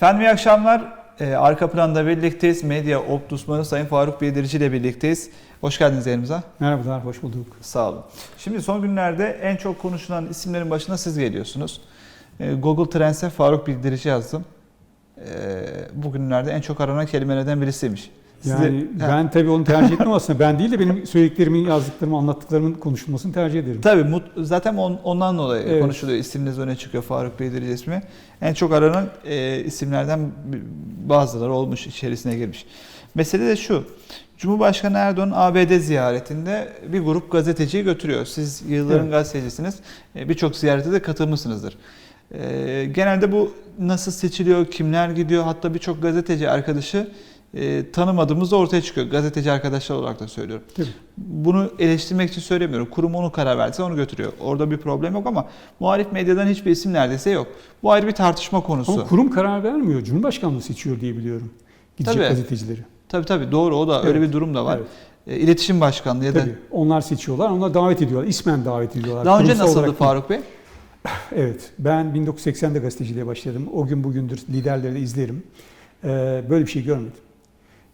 Efendim iyi akşamlar. Ee, arka planda birlikteyiz. Medya Opt uzmanı Sayın Faruk Bildirici ile birlikteyiz. Hoş geldiniz yayınımıza. Merhabalar, hoş bulduk. Sağ olun. Şimdi son günlerde en çok konuşulan isimlerin başına siz geliyorsunuz. Ee, Google Trends'e Faruk Bildirici yazdım. Ee, bugünlerde en çok aranan kelimelerden birisiymiş. Size- Yani Ha, ben tabii onu tercih etmem aslında. Ben değil de benim söylediklerimin, yazdıklarımı, anlattıklarımın konuşulmasını tercih ederim. Tabii mut- zaten on- ondan dolayı Evet. konuşuluyor. İsminiz öne çıkıyor Faruk Bildirici ismi. En çok aranan e, isimlerden bazıları olmuş, içerisine girmiş. Mesele de şu. Cumhurbaşkanı Erdoğan ABD ziyaretinde bir grup gazeteciyi götürüyor. Siz yılların Evet. gazetecisiniz. E, Birçok ziyarete de katılmışsınızdır. E, genelde bu nasıl seçiliyor, kimler gidiyor? Hatta birçok gazeteci arkadaşı e, tanımadığımız da ortaya çıkıyor. Gazeteci arkadaşlar olarak da söylüyorum. Tabii. Bunu eleştirmek için söylemiyorum. Kurum onu karar verdiyse onu götürüyor. Orada bir problem yok ama muhalif medyadan hiçbir isim neredeyse yok. Bu ayrı bir tartışma konusu. Ama kurum karar vermiyor. Cumhurbaşkanlığı seçiyor diye biliyorum. Gidecek Tabii. gazetecileri. Tabii tabii doğru o da öyle Evet. bir durum da var. Evet. E, İletişim Başkanlığı ya da Tabii. Onlar seçiyorlar, onlar davet ediyorlar. İsmen davet ediyorlar. daha önce nasıldı olarak. Faruk Bey? Evet, ben 1980'de gazeteciliğe başladım. O gün bugündür liderleri de izlerim. Ee, böyle bir şey görmedim.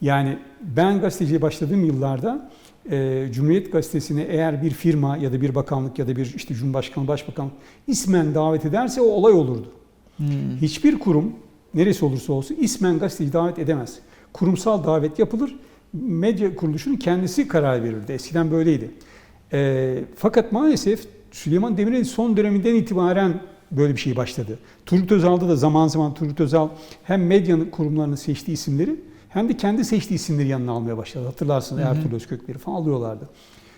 Yani ben gazeteciliğe başladığım yıllarda e, Cumhuriyet Gazetesi'ne eğer bir firma ya da bir bakanlık ya da bir işte Cumhurbaşkanı, Başbakan ismen davet ederse o olay olurdu. Hmm. Hiçbir kurum neresi olursa olsun ismen gazeteci davet edemez. Kurumsal davet yapılır. Medya kuruluşunun kendisi karar verirdi. Eskiden böyleydi. Ee, fakat maalesef Süleyman Demirel'in son döneminden itibaren böyle bir şey başladı. Turgut Özal'da da zaman zaman Turgut Özal hem medyanın kurumlarının seçtiği isimleri hem de kendi seçtiği isimleri yanına almaya başladı. Hatırlarsınız Hı hı. Ertuğrul Özkökleri falan alıyorlardı.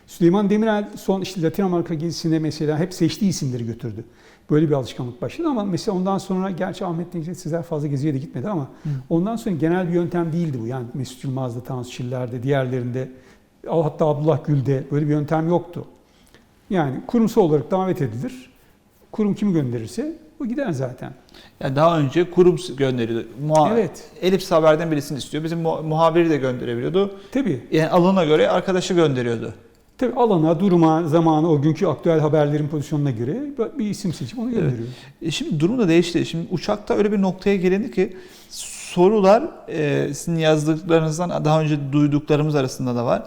Süleyman Demirel son işte Latin Amerika gezisinde mesela hep seçtiği isimleri götürdü. Böyle bir alışkanlık başladı ama mesela ondan sonra gerçi Ahmet Necdet Sezer fazla geziye de gitmedi ama Hı. ondan sonra genel bir yöntem değildi bu. Yani Mesut Yılmaz'da, Tansu Çiller'de, diğerlerinde hatta Abdullah Gül'de böyle bir yöntem yoktu. Yani kurumsal olarak davet edilir. Kurum kimi gönderirse o gider zaten. Yani daha önce kurum gönderiyordu. Muha- Evet. Elips Haber'den birisini istiyor. Bizim mu- muhabiri de gönderebiliyordu. Tabii. Yani alana göre arkadaşı gönderiyordu. Tabii alana, duruma, zamana, o günkü aktüel haberlerin pozisyonuna göre bir isim seçip onu Evet. gönderiyor. E Şimdi durum da değişti. Şimdi uçakta öyle bir noktaya gelindi ki sorular e, sizin yazdıklarınızdan daha önce duyduklarımız arasında da var.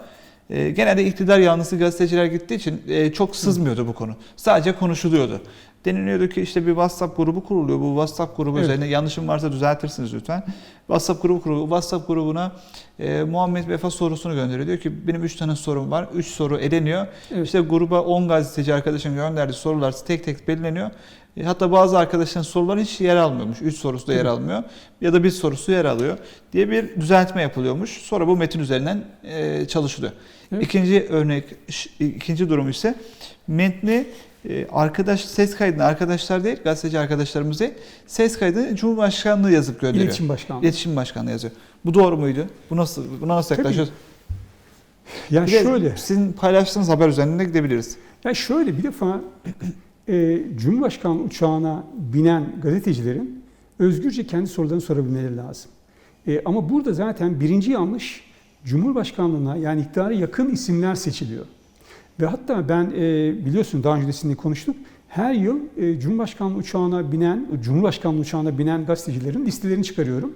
E, genelde iktidar yanlısı gazeteciler gittiği için e, çok sızmıyordu bu konu. Sadece konuşuluyordu. Deniliyordu ki işte bir WhatsApp grubu kuruluyor. Bu WhatsApp grubu Evet. üzerine yanlışım varsa düzeltirsiniz lütfen. WhatsApp grubu kuruluyor. WhatsApp grubuna e, Muhammed Vefa sorusunu gönderiyor. Diyor ki benim 3 tane sorum var. 3 soru eleniyor. Evet. İşte gruba 10 gazeteci arkadaşın gönderdiği sorular tek tek belirleniyor. E, Hatta bazı arkadaşların soruları hiç yer almıyormuş. 3 sorusu da yer almıyor. Ya da bir sorusu yer alıyor diye bir düzeltme yapılıyormuş. Sonra bu metin üzerinden e, çalışılıyor. Evet. İkinci örnek, ikinci durum ise metni arkadaş ses kaydını arkadaşlar değil, gazeteci arkadaşlarımız değil, ses kaydını Cumhurbaşkanlığı yazıp gönderiyor. İletişim Başkanlığı. İletişim Başkanlığı yazıyor. Bu doğru muydu? Bu nasıl buna nasıl yaklaşıyoruz? Yani Bir şöyle. sizin paylaştığınız haber üzerinden gidebiliriz. Ya şöyle bir defa e, Cumhurbaşkanlığı uçağına binen gazetecilerin özgürce kendi sorularını sorabilmeleri lazım. E, ama burada zaten birinci yanlış Cumhurbaşkanlığına yani iktidara yakın isimler seçiliyor. Ve hatta ben e, biliyorsun daha önce de konuştuk. Her yıl e, Cumhurbaşkanlığı uçağına binen, Cumhurbaşkanlığı uçağına binen gazetecilerin listelerini çıkarıyorum.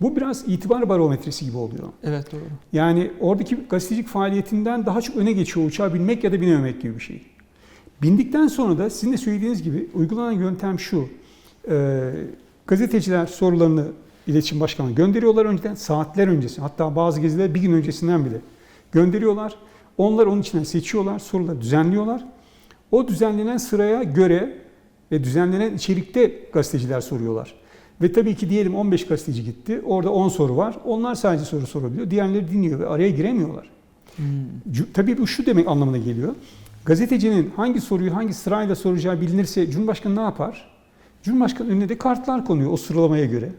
Bu biraz itibar barometresi gibi oluyor. Evet doğru. Yani oradaki gazetecilik faaliyetinden daha çok öne geçiyor uçağa binmek ya da binememek gibi bir şey. Bindikten sonra da sizin de söylediğiniz gibi uygulanan yöntem şu. Ee, gazeteciler sorularını iletişim başkanına gönderiyorlar önceden saatler öncesi hatta bazı geziler bir gün öncesinden bile gönderiyorlar. Onlar onun içinden seçiyorlar, soruları düzenliyorlar. O düzenlenen sıraya göre ve düzenlenen içerikte gazeteciler soruyorlar. Ve tabii ki diyelim 15 gazeteci gitti. Orada 10 soru var. Onlar sadece soru sorabiliyor. Diğerleri dinliyor ve araya giremiyorlar. Cu- Tabii bu şu demek anlamına geliyor. Gazetecinin hangi soruyu hangi sırayla soracağı bilinirse Cumhurbaşkanı ne yapar? Cumhurbaşkanı önüne de kartlar konuyor o sıralamaya göre.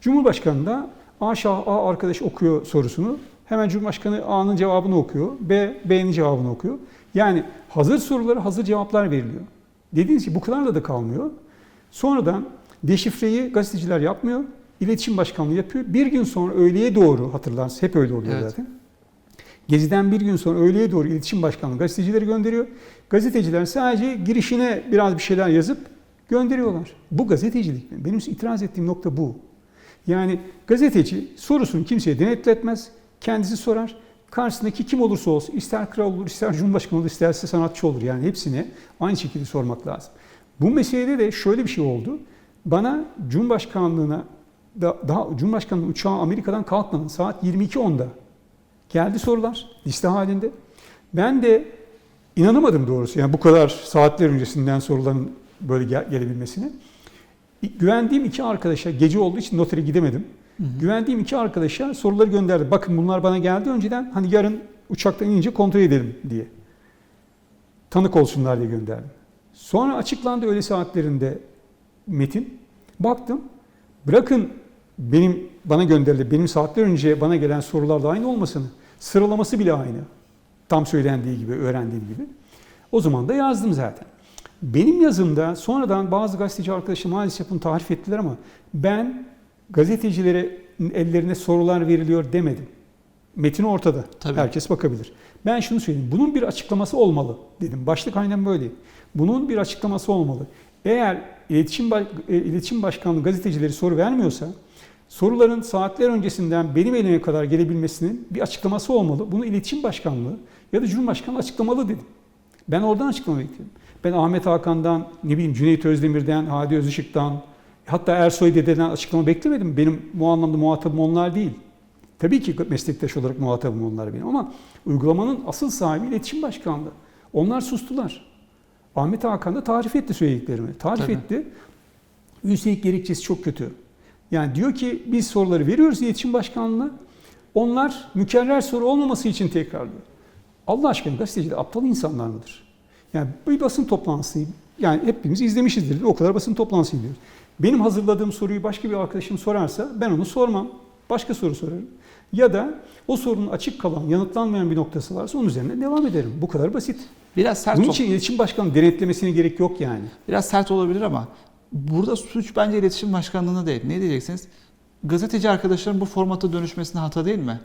Cumhurbaşkanı da A, şah, A arkadaş okuyor sorusunu. Hemen Cumhurbaşkanı A'nın cevabını okuyor. B, B'nin cevabını okuyor. Yani hazır sorulara hazır cevaplar veriliyor. Dediğiniz gibi bu kadarla da kalmıyor. Sonradan deşifreyi gazeteciler yapmıyor. İletişim Başkanlığı yapıyor. Bir gün sonra öğleye doğru hatırlarsınız hep öyle oluyor Evet. zaten. Geziden bir gün sonra öğleye doğru iletişim başkanlığı gazetecileri gönderiyor. Gazeteciler sadece girişine biraz bir şeyler yazıp gönderiyorlar. Bu gazetecilik mi? Benim itiraz ettiğim nokta bu. Yani gazeteci sorusunu kimseye denetletmez, kendisi sorar. Karşısındaki kim olursa olsun, ister kral olur, ister cumhurbaşkanı olur, isterse sanatçı olur. Yani hepsine aynı şekilde sormak lazım. Bu meselede de şöyle bir şey oldu. Bana Cumhurbaşkanlığına da, daha Cumhurbaşkanlığı uçağı Amerika'dan kalkmadan saat 22.10'da geldi sorular liste halinde. Ben de inanamadım doğrusu. Yani bu kadar saatler öncesinden soruların böyle gel- gelebilmesine. Güvendiğim iki arkadaşa gece olduğu için notere gidemedim. Güvendiğim iki arkadaşa soruları gönderdim. Bakın bunlar bana geldi önceden. Hani yarın uçaktan inince kontrol edelim diye. Tanık olsunlar diye gönderdim. Sonra açıklandı öğle saatlerinde metin. Baktım. Bırakın benim bana gönderildi. Benim saatler önce bana gelen sorularla aynı olmasını. Sıralaması bile aynı. Tam söylendiği gibi, öğrendiğim gibi. O zaman da yazdım zaten. Benim yazımda sonradan bazı gazeteci arkadaşım maalesef bunu tarif ettiler ama ben gazetecilere ellerine sorular veriliyor demedim. Metin ortada. Tabii. Herkes bakabilir. Ben şunu söyleyeyim. Bunun bir açıklaması olmalı dedim. Başlık aynen böyle. Bunun bir açıklaması olmalı. Eğer iletişim, e, iletişim Başkanlığı gazetecileri soru vermiyorsa soruların saatler öncesinden benim elime kadar gelebilmesinin bir açıklaması olmalı. Bunu iletişim Başkanlığı ya da Cumhurbaşkanlığı açıklamalı dedim. Ben oradan açıklama bekliyorum. Ben Ahmet Hakan'dan, ne bileyim Cüneyt Özdemir'den, Hadi Özışık'tan, hatta Ersoy Dede'den açıklama beklemedim. Benim bu anlamda muhatabım onlar değil. Tabii ki meslektaş olarak muhatabım onlar benim ama uygulamanın asıl sahibi iletişim başkanlığı. Onlar sustular. Ahmet Hakan da tarif etti söylediklerimi. Tarif Tabii. etti. Üstelik gerekçesi çok kötü. Yani diyor ki biz soruları veriyoruz iletişim başkanlığına. Onlar mükerrer soru olmaması için tekrarlıyor. Allah aşkına gazeteciler aptal insanlar mıdır? Yani bir basın toplantısı, yani hepimiz izlemişizdir. O kadar basın toplantısı diyoruz. Benim hazırladığım soruyu başka bir arkadaşım sorarsa ben onu sormam. Başka soru sorarım. Ya da o sorunun açık kalan, yanıtlanmayan bir noktası varsa onun üzerine devam ederim. Bu kadar basit. Biraz sert Bunun için iletişim başkanı denetlemesine gerek yok yani. biraz sert olabilir ama burada suç bence iletişim başkanlığına değil. Ne diyeceksiniz? Gazeteci arkadaşların bu formata dönüşmesine hata değil mi?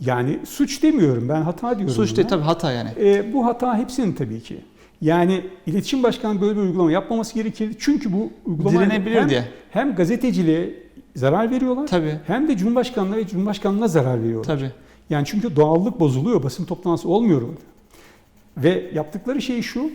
Yani suç demiyorum ben hata diyorum. Suç değil tabii hata yani. E, bu hata hepsinin tabii ki. Yani iletişim başkanı böyle bir uygulama yapmaması gerekir. Çünkü bu uygulama Direnebilir hem, diye. hem gazeteciliğe zarar veriyorlar Tabii. hem de Cumhurbaşkanlığı ve Cumhurbaşkanlığına zarar veriyorlar. Tabii. Yani çünkü doğallık bozuluyor, basın toplantısı olmuyor orada. Ve yaptıkları şey şu,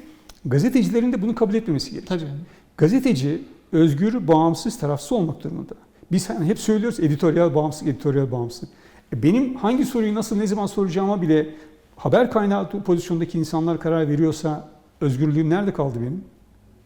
gazetecilerin de bunu kabul etmemesi gerekiyor. Tabii. Gazeteci özgür, bağımsız, tarafsız olmak durumunda. Biz hani hep söylüyoruz editoryal bağımsız, editoryal bağımsız. E Benim hangi soruyu nasıl, ne zaman soracağıma bile haber kaynağı pozisyondaki insanlar karar veriyorsa özgürlüğüm nerede kaldı benim?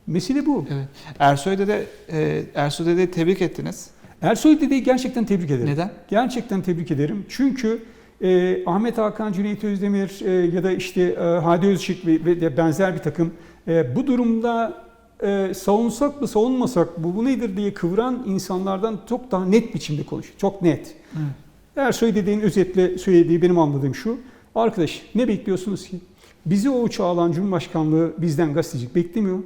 Mesele bu. Evet. Ersoy Dede, e, Ersoy Dede'yi tebrik ettiniz. Ersoy Dede'yi gerçekten tebrik ederim. Neden? Gerçekten tebrik ederim. Çünkü e, Ahmet Hakan, Cüneyt Özdemir e, ya da işte e, Hadi Özışık ve, ve de benzer bir takım e, bu durumda e, savunsak mı savunmasak bu, bu nedir diye kıvıran insanlardan çok daha net biçimde konuşuyor. Çok net. Evet. Ersoy dediğin özetle söylediği benim anladığım şu. Arkadaş ne bekliyorsunuz ki? Bizi o uçağa alan Cumhurbaşkanlığı bizden gazetecilik beklemiyor.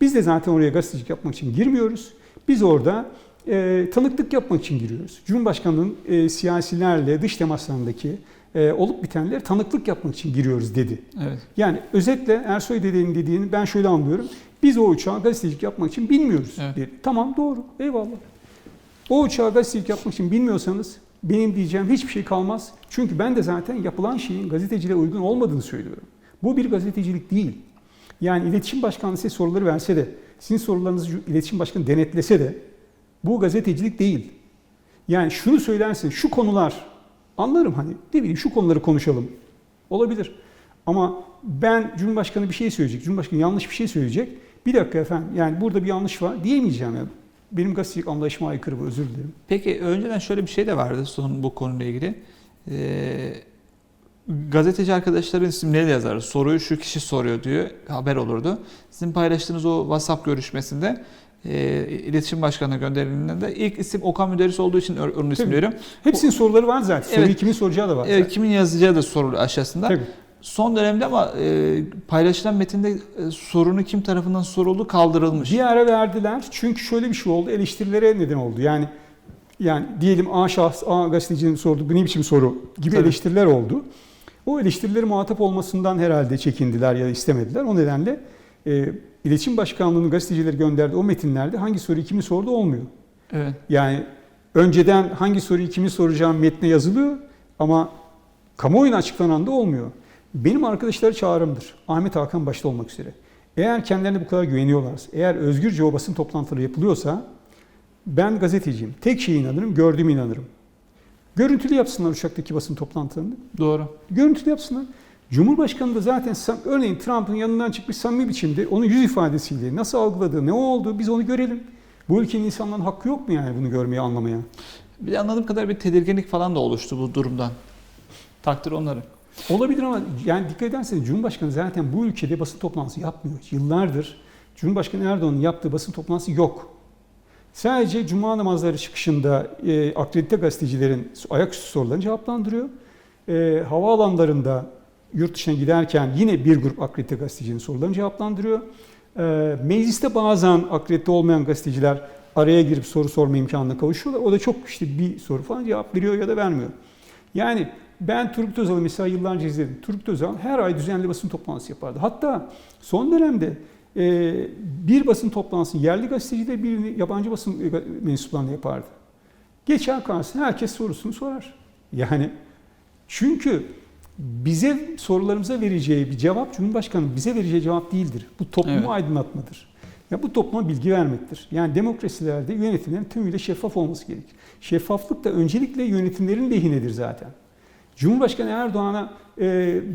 Biz de zaten oraya gazetecilik yapmak için girmiyoruz. Biz orada e, tanıklık yapmak için giriyoruz. Cumhurbaşkanlığının e, siyasilerle dış temaslarındaki e, olup bitenleri tanıklık yapmak için giriyoruz dedi. Evet. Yani özetle Ersoy dediğinin dediğini ben şöyle anlıyorum. Biz o uçağa gazetecilik yapmak için bilmiyoruz Evet. dedi. Tamam doğru eyvallah. O uçağa gazetecilik yapmak için bilmiyorsanız benim diyeceğim hiçbir şey kalmaz. Çünkü ben de zaten yapılan şeyin gazeteciliğe uygun olmadığını söylüyorum. Bu bir gazetecilik değil. Yani iletişim başkanı size soruları verse de, sizin sorularınızı iletişim başkanı denetlese de bu gazetecilik değil. Yani şunu söylersin, şu konular anlarım hani ne bileyim şu konuları konuşalım. Olabilir. Ama ben Cumhurbaşkanı bir şey söyleyecek, Cumhurbaşkanı yanlış bir şey söyleyecek. Bir dakika efendim yani burada bir yanlış var diyemeyeceğim. Yani. Benim gazetecilik anlayışıma aykırı bu özür dilerim. Peki önceden şöyle bir şey de vardı son bu konuyla ilgili. Ee, gazeteci arkadaşların isimleri yazar. Soruyu şu kişi soruyor diyor. Haber olurdu. Sizin paylaştığınız o WhatsApp görüşmesinde e, iletişim başkanına gönderildiğinde de ilk isim Okan Müderris olduğu için onun ismini veriyorum. Hepsinin soruları var zaten. Soruyu Evet. kimin soracağı da var. Evet, zaten. kimin yazacağı da sorulu aşağısında. Tabii. Son dönemde ama e, paylaşılan metinde e, sorunu kim tarafından soruldu kaldırılmış. Bir ara verdiler. Çünkü şöyle bir şey oldu. Eleştirilere neden oldu. Yani yani diyelim A şahs A gazetecinin sorduğu bu ne biçim soru gibi Tabii. eleştiriler oldu. O eleştirileri muhatap olmasından herhalde çekindiler ya da istemediler. O nedenle e, İletişim Başkanlığı'nın gazetecileri gönderdiği o metinlerde hangi soruyu kimin sordu olmuyor. Evet. Yani önceden hangi soruyu kimin soracağım metne yazılıyor ama kamuoyuna açıklanan da olmuyor. Benim arkadaşlara çağrımdır. Ahmet Hakan başta olmak üzere. Eğer kendilerine bu kadar güveniyorlarsa, eğer özgürce o basın toplantıları yapılıyorsa ben gazeteciyim. Tek şeye inanırım, gördüğüme inanırım. Görüntülü yapsınlar uçaktaki basın toplantılarını. Doğru. Görüntülü yapsınlar. Cumhurbaşkanı da zaten örneğin Trump'ın yanından çıkmış samimi biçimde onun yüz ifadesiyle nasıl algıladığı, ne oldu biz onu görelim. Bu ülkenin insanların hakkı yok mu yani bunu görmeye, anlamaya? Bir de anladığım kadar bir tedirginlik falan da oluştu bu durumdan. Takdir onların. Olabilir ama yani dikkat ederseniz Cumhurbaşkanı zaten bu ülkede basın toplantısı yapmıyor. Yıllardır Cumhurbaşkanı Erdoğan'ın yaptığı basın toplantısı yok. Sadece cuma namazları çıkışında e, akredite gazetecilerin ayaküstü sorularını cevaplandırıyor. E, havaalanlarında yurt dışına giderken yine bir grup akredite gazetecinin sorularını cevaplandırıyor. E, mecliste bazen akredite olmayan gazeteciler araya girip soru sorma imkanına kavuşuyorlar. O da çok işte bir soru falan cevap veriyor ya da vermiyor. Yani ben Turgut Özal'ı mesela yıllarca izledim. Turgut Özal her ay düzenli basın toplantısı yapardı. Hatta son dönemde bir basın toplantısı yerli gazeteci de birini yabancı basın mensuplarına yapardı. Geçer karşısına herkes sorusunu sorar. Yani çünkü bize sorularımıza vereceği bir cevap Cumhurbaşkanı bize vereceği cevap değildir. Bu toplumu Evet. aydınlatmadır. Ya bu topluma bilgi vermektir. Yani demokrasilerde yönetimlerin tümüyle şeffaf olması gerekir. Şeffaflık da öncelikle yönetimlerin lehinedir zaten. Cumhurbaşkanı Erdoğan'a e,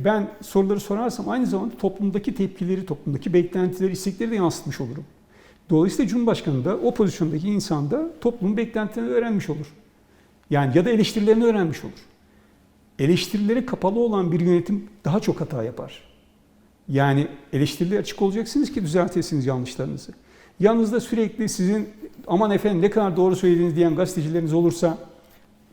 ben soruları sorarsam aynı zamanda toplumdaki tepkileri, toplumdaki beklentileri, istekleri de yansıtmış olurum. Dolayısıyla Cumhurbaşkanı da o pozisyondaki insan da toplumun beklentilerini öğrenmiş olur. Yani ya da eleştirilerini öğrenmiş olur. Eleştirilere kapalı olan bir yönetim daha çok hata yapar. Yani eleştirilere açık olacaksınız ki düzeltesiniz yanlışlarınızı. Yanınızda sürekli sizin aman efendim ne kadar doğru söylediğiniz diyen gazetecileriniz olursa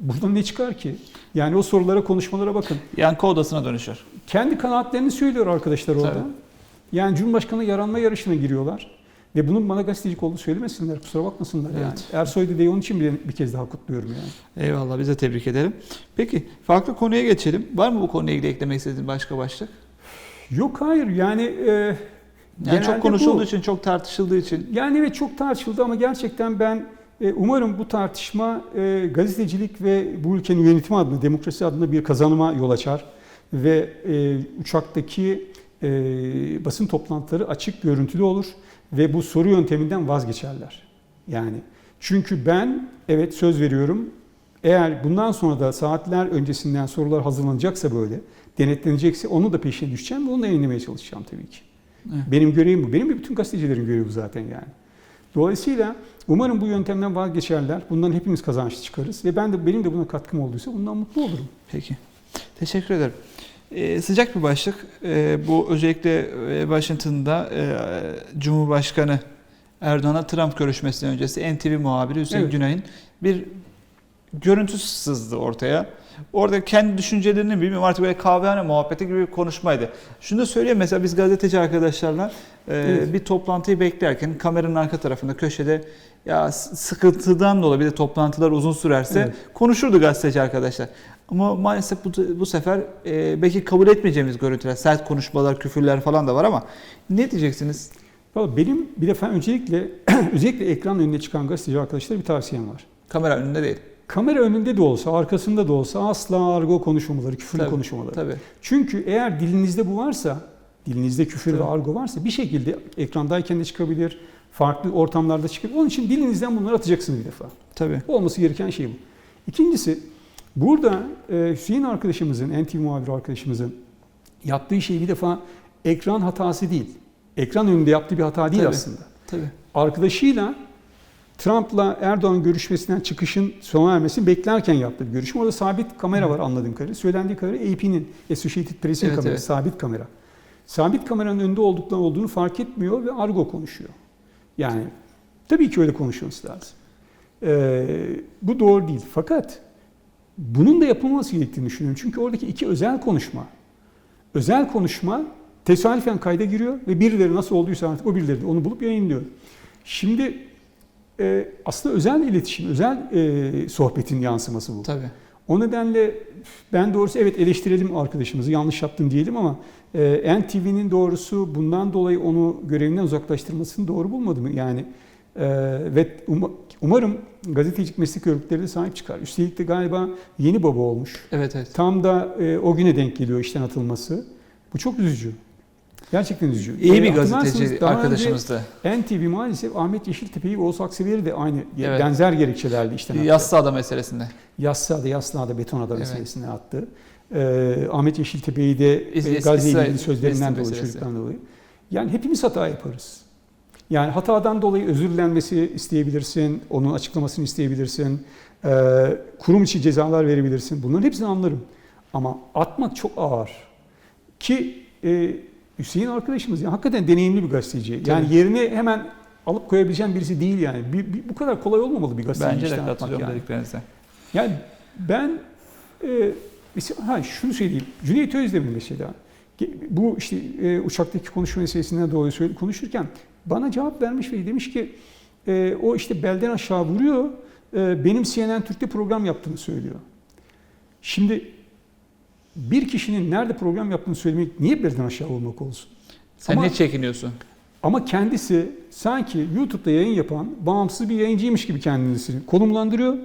buradan ne çıkar ki? Yani o sorulara, konuşmalara bakın. Yankı odasına dönüşür. Kendi kanaatlerini söylüyor arkadaşlar orada. Tabii. Yani Cumhurbaşkanı yaranma yarışına giriyorlar. Ve bunun bana gazetecilik olduğunu söylemesinler, kusura bakmasınlar yani. Evet. Ersoy Dede'yi onun için bir, bir kez daha kutluyorum yani. Eyvallah biz de tebrik edelim. Peki farklı konuya geçelim. Var mı bu konuyla ilgili eklemek istediğin başka başlık? Yok hayır yani... E, Yani çok konuşulduğu bu. için, çok tartışıldığı için. Yani evet çok tartışıldı ama gerçekten ben umarım bu tartışma e, gazetecilik ve bu ülkenin yönetimi adına, demokrasi adına bir kazanıma yol açar. Ve e, uçaktaki e, basın toplantıları açık görüntülü olur ve bu soru yönteminden vazgeçerler. Yani çünkü ben evet söz veriyorum eğer bundan sonra da saatler öncesinden sorular hazırlanacaksa böyle, denetlenecekse onu da peşine düşeceğim ve onu da yayınlamaya çalışacağım tabii ki. Evet. Benim görevim bu. Benim ve bütün gazetecilerin görevi bu zaten yani. Dolayısıyla umarım bu yöntemden vazgeçerler. Bundan hepimiz kazançlı çıkarız ve ben de benim de buna katkım olduysa bundan mutlu olurum. Peki. Teşekkür ederim. Ee, sıcak bir başlık. Ee, bu özellikle e, Washington'da e, Cumhurbaşkanı Erdoğan'a Trump görüşmesinden öncesi NTV muhabiri Hüseyin Evet. Günay'ın bir görüntü sızdı ortaya. Orada kendi düşüncelerini bilmiyorum artık böyle kahvehane muhabbeti gibi bir konuşmaydı. Şunu da söyleyeyim mesela biz gazeteci arkadaşlarla e, Evet. bir toplantıyı beklerken kameranın arka tarafında köşede ya sıkıntıdan dolayı bir de toplantılar uzun sürerse Evet. konuşurdu gazeteci arkadaşlar. Ama maalesef bu, bu sefer e, belki kabul etmeyeceğimiz görüntüler, sert konuşmalar, küfürler falan da var ama ne diyeceksiniz? Valla benim bir defa öncelikle özellikle ekran önüne çıkan gazeteci arkadaşlara bir tavsiyem var. Kamera önünde değil. Kamera önünde de olsa, arkasında da olsa asla argo konuşmamaları, küfürlü Tabii, konuşmamaları. Tabii. Çünkü eğer dilinizde bu varsa, dilinizde küfür Tabii. ve argo varsa bir şekilde ekrandayken de çıkabilir, farklı ortamlarda çıkabilir. Onun için dilinizden bunları atacaksınız bir defa. Tabii. Olması gereken şey bu. İkincisi, burada e, Hüseyin arkadaşımızın, NTV muhabiri arkadaşımızın yaptığı şey bir defa ekran hatası değil. Ekran önünde yaptığı bir hata değil Tabii. aslında. Tabii. Arkadaşıyla Trump'la Erdoğan görüşmesinden çıkışın sona ermesini beklerken yaptığı bir görüşme. Orada sabit kamera var anladığım kadarıyla. Söylendiği kadarıyla AP'nin, Associated Press'in Evet, kamerası, evet. sabit kamera. Sabit kameranın önünde oldukları olduğunu fark etmiyor ve argo konuşuyor. Yani tabii ki öyle konuşması lazım. Ee, bu doğru değil. Fakat bunun da yapılması gerektiğini düşünüyorum. Çünkü oradaki iki özel konuşma, özel konuşma tesadüfen kayda giriyor ve birileri nasıl olduysa artık o birileri onu bulup yayınlıyor. Şimdi e, aslında özel iletişim, özel e, sohbetin yansıması bu. Tabii. O nedenle ben doğrusu evet eleştirelim arkadaşımızı, yanlış yaptın diyelim ama e, NTV'nin doğrusu bundan dolayı onu görevinden uzaklaştırmasını doğru bulmadım. Yani e, ve uma- Umarım gazetecilik meslek örgütleri de sahip çıkar. Üstelik de galiba yeni baba olmuş. Evet evet. Tam da e, o güne denk geliyor işten atılması. Bu çok üzücü. Gerçekten üzücü. İyi E, bir hatırlarsınız gazeteci daha arkadaşımızdı. önce NTV maalesef Ahmet Yeşiltepe'yi ve Oğuz Aksever'i de aynı Evet. benzer gerekçelerle işten attı. Yassıada meselesinde. Yassıada, Yassıada, Betonada Evet. meselesine attı. Ee, Ahmet Yeşiltepe'yi de e, eski Gazze ile İsrail- ilgili sözlerinden dolayı, çocuktan dolayı. Yani hepimiz hata yaparız. Yani hatadan dolayı özür dilenmesi isteyebilirsin, onun açıklamasını isteyebilirsin, ee, kurum içi cezalar verebilirsin. Bunların hepsini anlarım. Ama atmak çok ağır. Ki e, Hüseyin arkadaşımız ya hakikaten deneyimli bir gazeteci. Yani Tabii. yerine hemen alıp koyabileceğin birisi değil yani. Bir- bir- bu kadar kolay olmamalı bir gazeteci Bence de katılıyorum yani. dediklerinize. Yani ben e, mesela, ha şunu söyleyeyim. Cüneyt Özdemir mesela bu işte e, uçaktaki konuşma meselesinden dolayı söyle, konuşurken bana cevap vermiş ve demiş ki e, o işte belden aşağı vuruyor. e, benim CNN Türk'te program yaptığını söylüyor. Şimdi bir kişinin nerede program yaptığını söylemek niye belden aşağı vurmak olsun? Sen Ama- ne çekiniyorsun? Ama kendisi sanki YouTube'da yayın yapan bağımsız bir yayıncıymış gibi kendisini konumlandırıyor.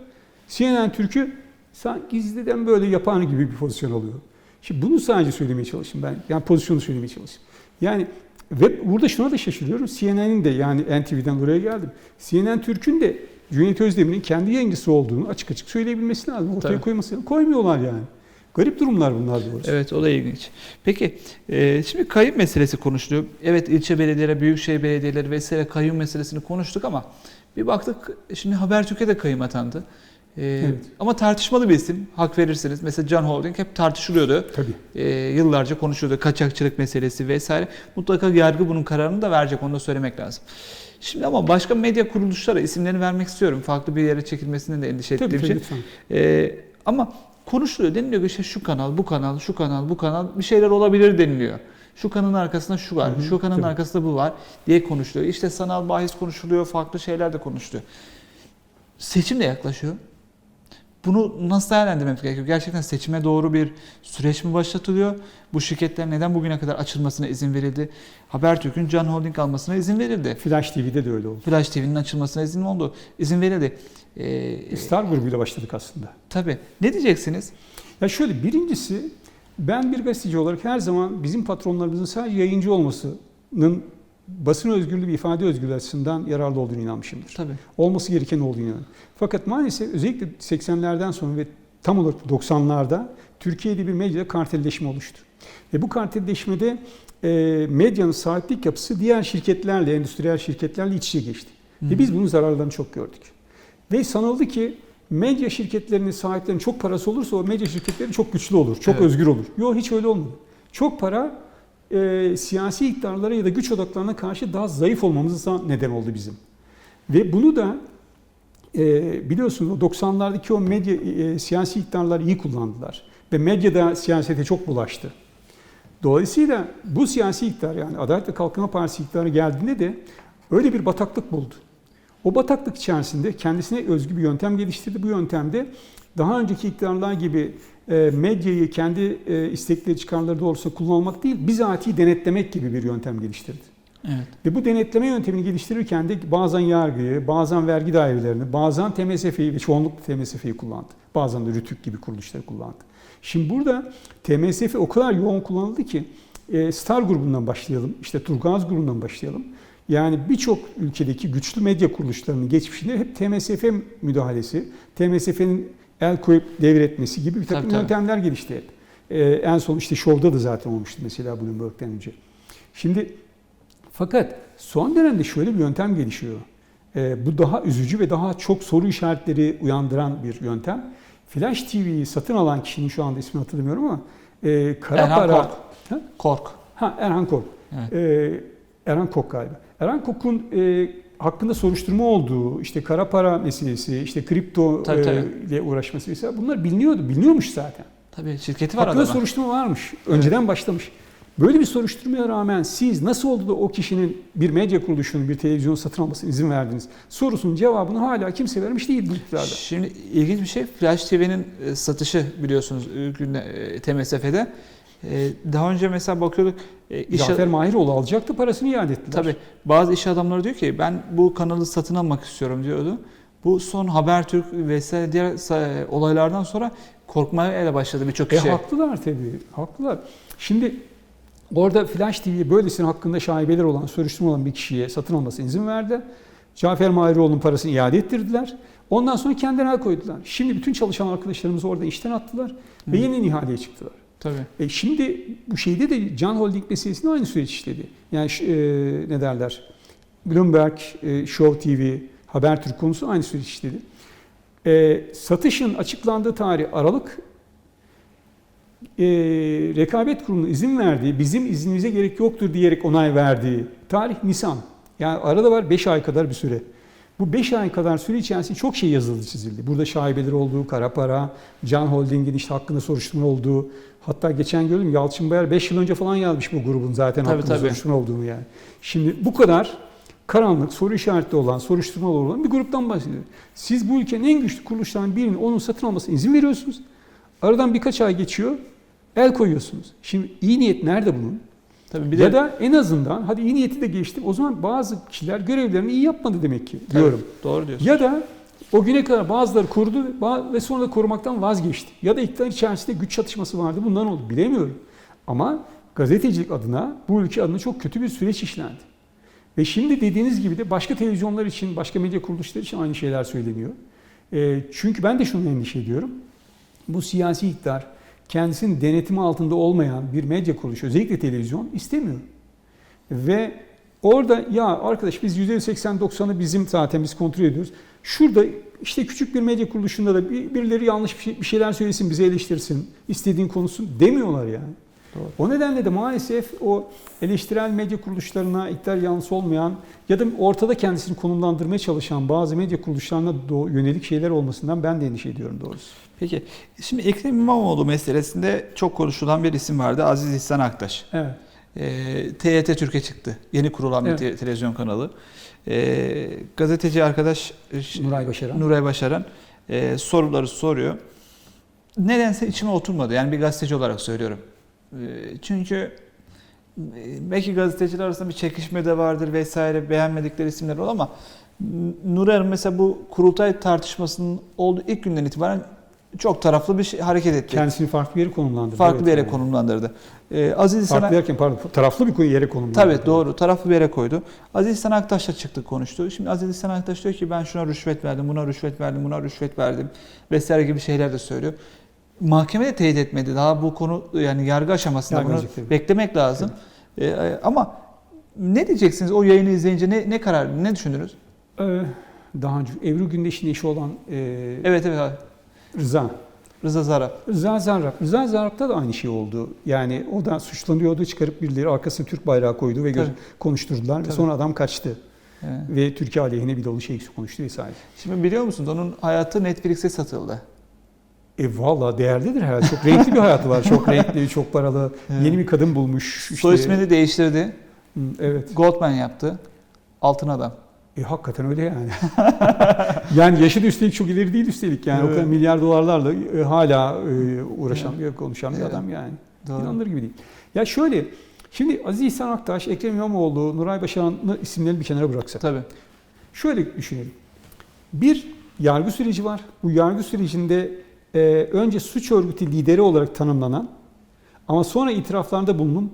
CNN Türk'ü sanki gizliden böyle yapan gibi bir pozisyon alıyor. Şimdi bunu sadece söylemeye çalıştım ben. Yani pozisyonu söylemeye çalıştım. Yani ve burada şuna da şaşırıyorum. CNN'in de yani NTV'den buraya geldim. CNN Türk'ün de Cüneyt Özdemir'in kendi yayıncısı olduğunu açık açık söyleyebilmesi lazım. Ortaya Tabii. koyması lazım. Koymuyorlar yani. Garip durumlar bunlar doğrusu. Evet o da ilginç. Peki e, şimdi kayyum meselesi konuşuluyor. Evet ilçe belediyeleri, büyükşehir belediyeleri vesaire kayyum meselesini konuştuk ama bir baktık şimdi Habertürk'e de kayyum atandı. E, Evet. Ama tartışmalı bir isim. Hak verirsiniz. Mesela Can Holding hep tartışılıyordu. Tabii. E, yıllarca konuşuluyordu. Kaçakçılık meselesi vesaire. Mutlaka yargı bunun kararını da verecek. Onu da söylemek lazım. Şimdi ama başka medya kuruluşlara isimlerini vermek istiyorum. Farklı bir yere çekilmesinden de endişe ettiğim tabii şey. Ee, ama konuşuluyor deniliyor ki işte şu kanal, bu kanal, şu kanal, bu kanal bir şeyler olabilir deniliyor. Şu kanalın arkasında şu var, Hı hı, şu kanalın tabii. arkasında bu var diye konuşuluyor. İşte sanal bahis konuşuluyor, farklı şeyler de konuşuluyor. Seçim de yaklaşıyor. Bunu nasıl değerlendirmemiz gerekiyor? Gerçekten seçime doğru bir süreç mi başlatılıyor? Bu şirketler neden bugüne kadar açılmasına izin verildi? Habertürk'ün Can Holding almasına izin verildi. Flash TV'de de öyle oldu. Flash TV'nin açılmasına izin oldu. İzin verildi. Ee, Star grubuyla başladık aslında. tabii. Ne diyeceksiniz? Ya şöyle birincisi ben bir gazeteci olarak her zaman bizim patronlarımızın sadece yayıncı olmasının basın özgürlüğü ve ifade özgürlüğü açısından yararlı olduğunu inanmışımdır. Tabii. Olması gereken olduğunu inanıyorum. Fakat maalesef özellikle 80'lerden sonra ve tam olarak 90'larda Türkiye'de bir medyada kartelleşme oluştu. Ve bu kartelleşmede e, medyanın sahiplik yapısı diğer şirketlerle, endüstriyel şirketlerle iç içe geçti. Ve biz bunun zararlarını çok gördük. Ve sanıldı ki medya şirketlerinin sahiplerinin çok parası olursa o medya şirketleri çok güçlü olur, çok Evet. özgür olur. Yok hiç öyle olmadı. Çok para e, siyasi iktidarlara ya da güç odaklarına karşı daha zayıf olmamıza neden oldu bizim. Ve bunu da e, biliyorsunuz o 90'lardaki o medya e, siyasi iktidarlar iyi kullandılar. Ve medya da siyasete çok bulaştı. Dolayısıyla bu siyasi iktidar yani Adalet ve Kalkınma Partisi iktidarı geldiğinde de öyle bir bataklık buldu. O bataklık içerisinde kendisine özgü bir yöntem geliştirdi. Bu yöntemde daha önceki iktidarlar gibi e, medyayı kendi e, istekleri çıkarları doğrultusunda kullanmak değil, bizatihi denetlemek gibi bir yöntem geliştirdi. Evet. Ve bu denetleme yöntemini geliştirirken de bazen yargıyı, bazen vergi dairelerini, bazen TMSF'yi ve çoğunlukla TMSF'yi kullandı. Bazen de RÜTÜK gibi kuruluşları kullandı. Şimdi burada TMSF o kadar yoğun kullanıldı ki e, Star grubundan başlayalım, işte Turgaz grubundan başlayalım. Yani birçok ülkedeki güçlü medya kuruluşlarının geçmişinde hep TMSF müdahalesi, TMSF'nin el koyup devretmesi gibi bir takım Tabii, tabii. yöntemler gelişti hep. E, en son işte Show'da da zaten olmuştu mesela Bloomberg'den önce. Şimdi fakat son dönemde şöyle bir yöntem gelişiyor. Ee, bu daha üzücü ve daha çok soru işaretleri uyandıran bir yöntem. Flash TV'yi satın alan kişinin şu anda ismini hatırlamıyorum ama e, kara Erhan para... Kork. Ha? Kork. Ha, Erhan Kork. Evet. Ee, Erhan Kok galiba. Erhan Kok'un e, hakkında soruşturma olduğu, işte kara para meselesi, işte kripto Tabii, e, tabii. ile uğraşması vesaire bunlar biliniyordu, biliniyormuş zaten. Tabii şirketi var Hakkında adamın. soruşturma varmış. Önceden başlamış. Böyle bir soruşturmaya rağmen siz nasıl oldu da o kişinin bir medya kuruluşunun bir televizyon satın almasına izin verdiniz? Sorusunun cevabını hala kimse vermiş değil bu iktidarda. Şimdi ilginç bir şey Flash TV'nin e, satışı biliyorsunuz e, TMSF'de. E, Daha önce mesela bakıyorduk e, iş Cafer Mahiroğlu alacaktı parasını iade ettiler. tabii bazı iş adamları diyor ki ben bu kanalı satın almak istiyorum diyordu. Bu son Habertürk vesaire diğer sa- olaylardan sonra korkmaya başladı birçok E kişi. haklılar tabii, haklılar. Şimdi orada Flash TV böylesine hakkında şaibeler olan, soruşturma olan bir kişiye satın almasına izin verdi. Cafer Mahiroğlu'nun parasını iade ettirdiler. Ondan sonra kendilerine el koydular. Şimdi bütün çalışan arkadaşlarımızı orada işten attılar ve yeniden ihaleye çıktılar. Tabii. E şimdi bu şeyde de Can Holding meselesinde aynı süreç işledi. Yani e, ne derler? Bloomberg, e, Show TV, Habertürk konusu aynı süreç işledi. E, satışın açıklandığı tarih Aralık. E, rekabet kurulunun izin verdiği, bizim iznimize gerek yoktur diyerek onay verdiği tarih Nisan. Yani arada var 5 ay kadar bir süre. Bu 5 ay kadar süre içerisinde çok şey yazıldı çizildi. Burada şaibeler olduğu, kara para, Can Holding'in işte hakkında soruşturma olduğu. Hatta geçen gördüm Yalçın Bayar 5 yıl önce falan yazmış bu grubun zaten Tabii, hakkında tabii. soruşturma olduğunu yani. Şimdi bu kadar karanlık, soru işaretli olan, soruşturmalı olan bir gruptan bahsediyor. Siz bu ülkenin en güçlü kuruluşlarından birinin onun satın almasına izin veriyorsunuz. Aradan birkaç ay geçiyor, el koyuyorsunuz. Şimdi iyi niyet nerede bunun? Tabii bir ya de da en azından hadi iyi niyeti de geçtim. O zaman bazı kişiler görevlerini iyi yapmadı demek ki Tabii, diyorum. Doğru diyorsun. Ya da o güne kadar bazıları korudu ve sonra da korumaktan vazgeçti. Ya da iktidar içerisinde güç çatışması vardı. Bundan oldu bilemiyorum. Ama gazetecilik adına bu ülke adına çok kötü bir süreç işlendi. Ve şimdi dediğiniz gibi de başka televizyonlar için, başka medya kuruluşları için aynı şeyler söyleniyor. E, çünkü ben de şunu endişe ediyorum. Bu siyasi iktidar kendisinin denetimi altında olmayan bir medya kuruluşu, özellikle televizyon istemiyor. Ve orada ya arkadaş biz %80-90'ı bizim zaten biz kontrol ediyoruz. Şurada işte küçük bir medya kuruluşunda da bir- birileri yanlış şey- bir şeyler söylesin, bizi eleştirsin, istediğin konusun demiyorlar yani. Doğru. O nedenle de maalesef o eleştirel medya kuruluşlarına iktidar yanlısı olmayan ya da ortada kendisini konumlandırmaya çalışan bazı medya kuruluşlarına yönelik şeyler olmasından ben de endişe ediyorum doğrusu. Peki şimdi Ekrem İmamoğlu meselesinde çok konuşulan bir isim vardı. Aziz İhsan Aktaş. Evet. Ee, TYT Türkiye çıktı. Yeni kurulan bir Evet. te- televizyon kanalı. Ee, gazeteci arkadaş e, Nuray Başaran. Nuray Başaran e, soruları soruyor. Nedense içime oturmadı. Yani bir gazeteci olarak söylüyorum. E, çünkü e, belki gazeteciler arasında bir çekişme de vardır vesaire beğenmedikleri isimler olur ama N- Nuray Hanım mesela bu kurultay tartışmasının olduğu ilk günden itibaren çok taraflı bir şey, hareket etti. Kendisini farklı bir yere konumlandırdı. farklı Evet, bir yere yani. konumlandırdı. E, Aziz Farklı derken pardon taraflı bir yere konumlandırdı. Tabii doğru. Taraflı bir yere koydu. Aziz İhsan Aktaş'la çıktı konuştu. Şimdi Aziz İhsan Aktaş diyor ki ben şuna rüşvet verdim, buna rüşvet verdim, buna rüşvet verdim vesaire gibi şeyler de söylüyor. Mahkeme de teyit etmedi. Daha bu konu yani yargı aşamasında bunu tabii. beklemek lazım. Ee, ama ne diyeceksiniz o yayını izleyince ne, ne karar, ne düşündünüz? Ee, daha önce Ebru Gündeş'in eşi olan e, Evet evet abi. Rıza. Rıza Zarap. Rıza Zarrab. Rıza Zarrab'da da aynı şey oldu. Yani o da suçlanıyordu. Çıkarıp birileri arkasına Türk bayrağı koydu ve Tabii. konuşturdular. Ve Tabii. sonra adam kaçtı. Evet. Ve Türkiye aleyhine bir dolu şey konuştu vesaire. Şimdi biliyor musunuz onun hayatı Netflix'e satıldı. E valla değerlidir herhalde. Çok renkli bir hayatı var. Çok renkli, çok paralı. Evet. Yeni bir kadın bulmuş. İşte, Soy ismini değiştirdi. Evet. Goldman yaptı. Altın adam. E, hakikaten öyle yani. yani yaşı da üstelik çok ileri değil üstelik yani. O Evet. kadar milyar dolarlarla e, hala e, uğraşan, bir konuşan bir Evet. adam yani. Doğru. İnanılır gibi değil. Ya şöyle, şimdi Aziz İhsan Aktaş, Ekrem İmamoğlu, Nuray Başaran'ı isimlerini bir kenara bıraksak. Tabii. Şöyle düşünelim. Bir yargı süreci var. Bu yargı sürecinde e, önce suç örgütü lideri olarak tanımlanan ama sonra itiraflarında bulunup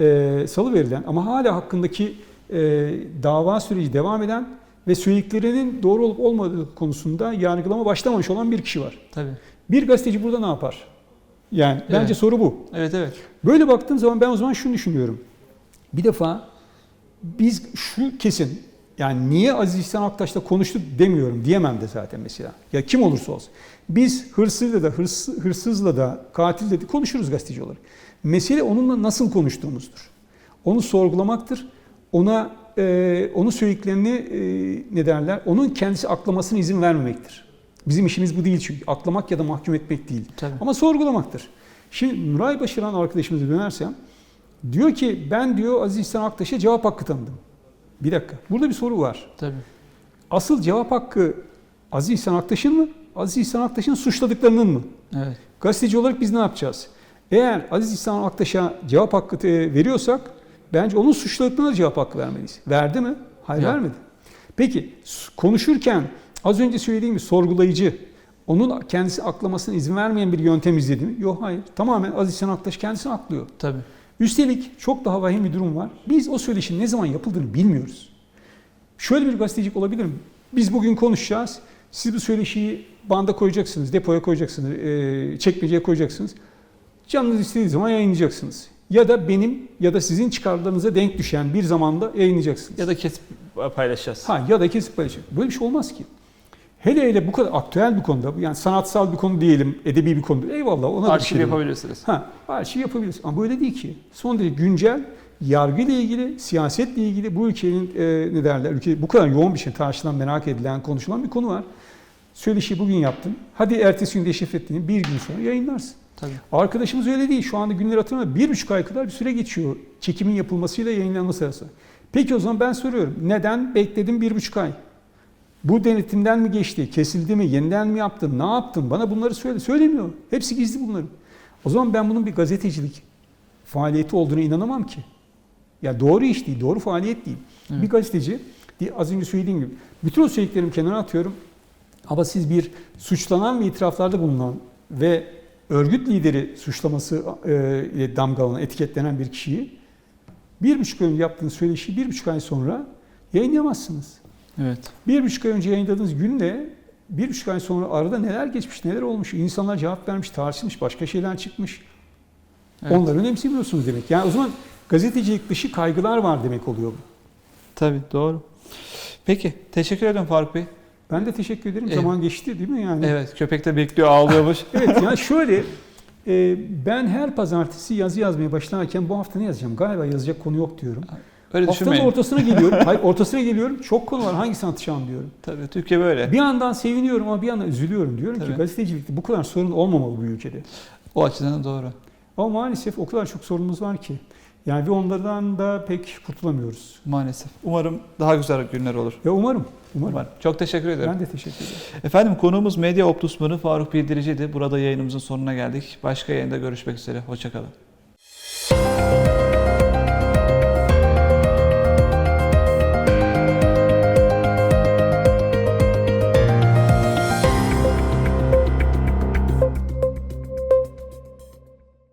e, salı verilen ama hala hakkındaki e, dava süreci devam eden ve söylediklerinin doğru olup olmadığı konusunda yargılama başlamamış olan bir kişi var. Tabii. Bir gazeteci burada ne yapar? Yani bence Evet. soru bu. Evet evet. Böyle baktığım zaman ben o zaman şunu düşünüyorum. Bir defa biz şu kesin yani niye Aziz İhsan Aktaş'la konuştuk demiyorum diyemem de zaten mesela. Ya kim olursa olsun. Biz hırsızla da hırs, hırsızla da katilde de konuşuruz gazeteci olarak. Mesele onunla nasıl konuştuğumuzdur. Onu sorgulamaktır. Ona e, onun söylediklerini e, ne derler? Onun kendisi aklamasına izin vermemektir. Bizim işimiz bu değil çünkü. Aklamak ya da mahkum etmek değil. Tabii. Ama sorgulamaktır. Şimdi Nuray Başaran arkadaşımıza dönersem diyor ki ben diyor Aziz İhsan Aktaş'a cevap hakkı tanıdım. Bir dakika. Burada bir soru var. Tabii. Asıl cevap hakkı Aziz İhsan Aktaş'ın mı? Aziz İhsan Aktaş'ın suçladıklarının mı? Evet. Gazeteci olarak biz ne yapacağız? Eğer Aziz İhsan Aktaş'a cevap hakkı e, veriyorsak bence onun suçladıklarına cevap hakkı vermeliyiz. Verdi mi? Hayır Yok. vermedi. Peki konuşurken Az önce söylediğim gibi sorgulayıcı, onun kendisi aklamasına izin vermeyen bir yöntem izledi mi? Yok hayır. Tamamen Aziz Şen Aktaş kendisini aklıyor. Tabii. Üstelik çok daha vahim bir durum var. Biz o söyleşinin ne zaman yapıldığını bilmiyoruz. Şöyle bir gazetecilik olabilir mi? Biz bugün konuşacağız. Siz bu söyleşiyi banda koyacaksınız, depoya koyacaksınız, eee, çekmeceye koyacaksınız. Canınız istediği zaman yayınlayacaksınız. Ya da benim ya da sizin çıkarlarınıza denk düşen bir zamanda yayınlayacaksınız. Ya da kesip paylaşacağız. Ha ya da kesip paylaşacak. Böyle bir şey olmaz ki. Hele hele bu kadar aktüel bir konuda, yani sanatsal bir konu diyelim, edebi bir konu. Eyvallah ona da Arşiv şey demiyorum. yapabilirsiniz. Ha, arşiv yapabiliriz. Ama böyle değil ki. Son derece güncel, yargıyla ilgili, siyasetle ilgili bu ülkenin e, ne derler, ülke bu kadar yoğun bir şey tartışılan, merak edilen, konuşulan bir konu var. Söyleşi bugün yaptın. Hadi ertesi gün deşifre ettiğini bir gün sonra yayınlarsın. Tabii. Arkadaşımız öyle değil. Şu anda günleri hatırlamıyorum. Bir buçuk ay kadar bir süre geçiyor çekimin yapılmasıyla yayınlanması arasında. Peki o zaman ben soruyorum. Neden bekledim bir buçuk ay? Bu denetimden mi geçti? Kesildi mi? Yeniden mi yaptın? Ne yaptın? Bana bunları söyle. Söylemiyor. Hepsi gizli bunların. O zaman ben bunun bir gazetecilik faaliyeti olduğuna inanamam ki. Ya doğru iş değil, doğru faaliyet değil. Evet. Bir gazeteci, az önce söylediğim gibi, bütün o söylediklerimi kenara atıyorum. Ama siz bir suçlanan ve itiraflarda bulunan ve örgüt lideri suçlaması e, ile damgalanan, etiketlenen bir kişiyi bir buçuk ay yaptığınız söyleşiyi bir buçuk ay sonra yayınlayamazsınız. Evet. Bir buçuk ay önce yayınladığınız günle bir buçuk ay sonra arada neler geçmiş, neler olmuş, insanlar cevap vermiş, tartışmış, başka şeyler çıkmış. Evet. Onları önemsemiyorsunuz demek. Yani o zaman gazetecilik dışı kaygılar var demek oluyor bu. Tabii doğru. Peki teşekkür ederim Faruk Bey. Ben de teşekkür ederim. Evet. Zaman geçti değil mi yani? Evet köpek de bekliyor ağlıyormuş. Evet yani şöyle e, ben her pazartesi yazı yazmaya başlarken bu hafta ne yazacağım? Galiba yazacak konu yok diyorum. Öyle Haftanın düşünmeyin. ortasına geliyorum. Hayır ortasına geliyorum. Çok konu var. Hangisini atacağım diyorum. Tabii Türkiye böyle. Bir yandan seviniyorum ama bir yandan üzülüyorum. Diyorum ki Tabii. gazetecilikte bu kadar sorun olmamalı bu ülkede. O açıdan doğru. Ama maalesef o kadar çok sorunumuz var ki. Yani ve onlardan da pek kurtulamıyoruz. Maalesef. Umarım daha güzel günler olur. Ve umarım, umarım. Umarım. Çok teşekkür ederim. Ben de teşekkür ederim. Efendim konuğumuz Medya Optusmanı Faruk Bildirici'ydi. Burada yayınımızın sonuna geldik. Başka yayında görüşmek üzere. Hoşçakalın.